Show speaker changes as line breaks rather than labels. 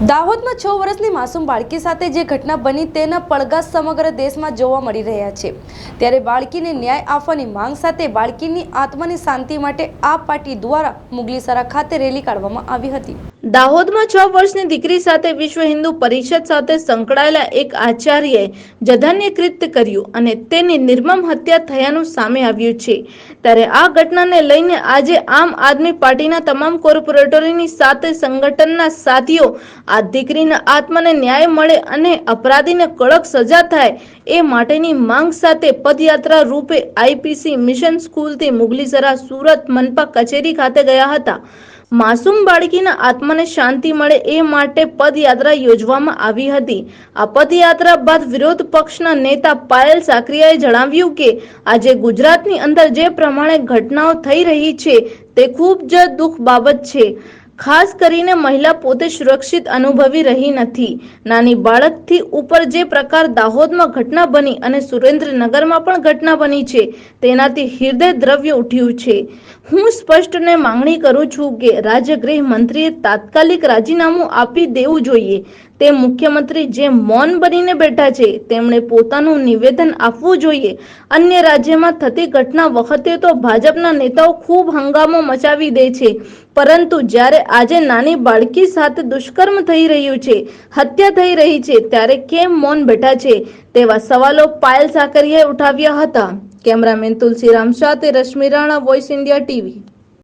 દાહોદમાં છ વર્ષની માસૂમ બાળકી સાથે જે ઘટના બની તેના પડઘા સમગ્ર દેશમાં જોવા મળી રહ્યા છે. ત્યારે બાળકીને ન્યાય આપવાની માંગ સાથે બાળકીની આત્માની શાંતિ માટે આ પાર્ટી દ્વારા મુગલીસરા ખાતે રેલી કાઢવામાં આવી હતી. દાહોદમાં છ વર્ષની દીકરી સાથે વિશ્વ હિન્દુ પરિષદ સાથે સંકળાયેલા એક આચાર્યએ જધાન્ય કૃત્ય કર્યું અને તેની નિર્મમ હત્યા થયાનું સામે આવ્યું છે. ત્યારે આ ઘટનાને લઈને આજે આમ આદમી પાર્ટીના તમામ કોર્પોરેટરોની સાથે સંગઠનના સાથીઓ આ દીકરીના આત્માને ન્યાય મળે અને અપરાધીને કડક સજા થાય એ માટેની માંગ સાથે પદયાત્રા રૂપે આઈપીસી મિશન સ્કૂલથી મુગલીસરા સુરત મનપા કચેરી ખાતે ગયા હતા. માસૂમ બાળકીના આત્માને શાંતિ મળે એ માટે પદયાત્રા યોજવામાં આવી હતી. આ પદયાત્રા બાદ વિરોધ પક્ષના નેતા પાયલ સાકરિયાએ જણાવ્યું કે, આજે ગુજરાતની અંદર જે પ્રમાણે ઘટનાઓ થઈ રહી છે, તે ખૂબ જ દુઃખ બાબત છે. ખાસ કરીને મહિલા પોતે સુરક્ષિત અનુભવી રહી નથી. નાની બાળકથી ઉપર જે પ્રકાર દાહોદમાં ઘટના બની અને સુરેન્દ્રનગરમાં પણ ઘટના બની છે, તેનાથી હૃદય દ્રવ્ય ઉઠ્યું છે. હું સ્પષ્ટને માંગણી કરું છું કે રાજ્ય ગૃહ મંત્રીએ તાત્કાલિક રાજીનામું આપી દેવું જોઈએ. તે મુખ્યમંત્રી જે મૌન બનીને બેઠા છે, તેમણે પોતાનું નિવેદન આપવું જોઈએ. અન્ય રાજ્યમાં થતી ઘટના વખતે તો ભાજપના નેતાઓ ખૂબ હંગામો મચાવી દે છે. પરંતુ જ્યારે આજે નાની બાળકી સાથે દુષ્કર્મ થઈ રહ્યું છે, હત્યા થઈ રહી છે, ત્યારે કેમ મૌન બેઠા છે? તેવા સવાલો પાયલ સાકરિયાએ ઉઠાવ્યા હતા. કેમેરામેન તુલસીરામ સાથે Rashmi Rana voice India TV.